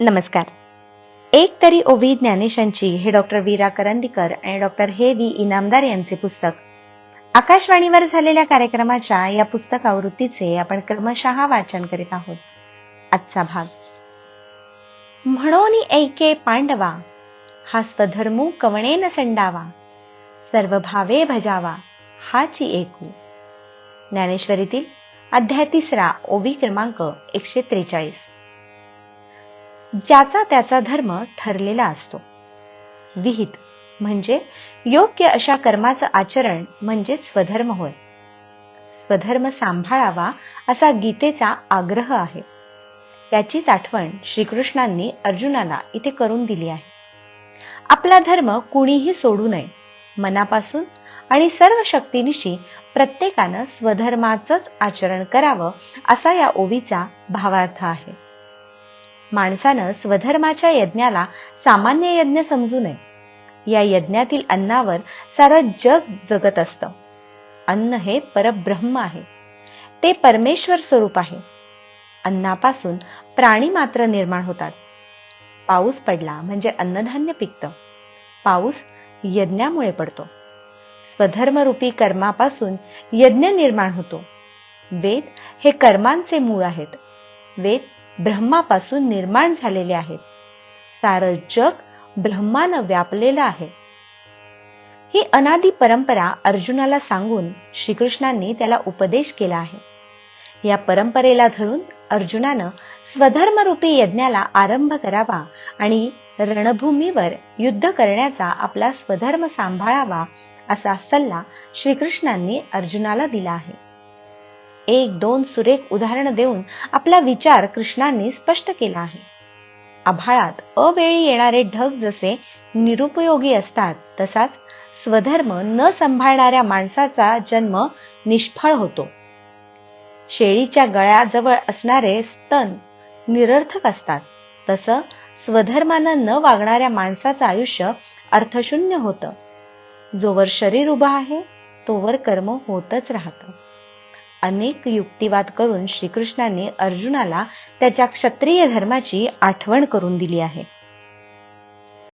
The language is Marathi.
नमस्कार. एक तरी ओवी ज्ञानेशांची हे डॉक्टर वीरा करंदीकर आणि डॉक्टर हे वी इनामदार यांचे पुस्तक. आकाशवाणीवर झालेल्या कार्यक्रमाच्या या पुस्तक आवृत्तीचे आपण क्रमशः वाचन करीत आहोत. आजचा भाग. म्हणून ऐके पांडवा हा स्वधर्मू कवणेन संडावा सर्व भावे भजावा हाची एकू. ज्ञानेश्वरीतील अध्याय तिसरा ओवी क्रमांक एकशे त्रेचाळीस. ज्याचा त्याचा धर्म ठरलेला असतो. विहित म्हणजे योग्य अशा कर्माचं आचरण म्हणजे स्वधर्म होय. स्वधर्म सांभाळावा असा गीतेचा आग्रह आहे. त्याचीच आठवण श्रीकृष्णांनी अर्जुनाला इथे करून दिली आहे. आपला धर्म कुणीही सोडू नये मनापासून आणि सर्व शक्तीनिशी प्रत्येकानं स्वधर्माचंच आचरण करावं असा या ओवीचा भावार्थ आहे. माणसानं स्वधर्माच्या यज्ञाला सामान्य यज्ञ समजू नये. या यज्ञातील अन्नावर सारं जग जगत असतं. अन्न हे परब्रह्म आहे. ते परमेश्वर स्वरूप आहे. अन्नापासून प्राणी मात्र निर्माण होतात. पाऊस पडला म्हणजे अन्नधान्य पिकतं. पाऊस यज्ञामुळे पडतो. स्वधर्मरूपी कर्मापासून यज्ञ निर्माण होतो. वेद हे कर्मांचे मूळ आहेत. वेद ब्रह्मापासून निर्माण झालेले आहेत. सारं जग ब्रह्मानं व्यापलेलं आहे. ही अनादी परंपरा अर्जुनाला सांगून श्रीकृष्णांनी त्याला उपदेश केला आहे. या परंपरेला धरून अर्जुनानं स्वधर्मरूपी यज्ञाला आरंभ करावा आणि रणभूमीवर युद्ध करण्याचा आपला स्वधर्म सांभाळावा असा सल्ला श्रीकृष्णांनी अर्जुनाला दिला आहे. एक दोन सुरेख उदाहरण देऊन आपला विचार कृष्णांनी स्पष्ट केला आहे. आभाळात अवेळी येणारे ढग जसे निरुपयोगी असतात तसाच स्वधर्म न सांभाळणाऱ्या माणसाचा जन्म निष्फळ होतो. शेळीच्या गळ्याजवळ असणारे स्तन निरर्थक असतात तसं स्वधर्मानं न वागणाऱ्या माणसाचं आयुष्य अर्थशून्य होतं. जोवर शरीर उभं आहे तोवर कर्म होतच राहतं. अनेक युक्तिवाद करून श्रीकृष्णाने अर्जुनाला त्याच्या क्षत्रिय धर्माची आठवण करून दिली आहे.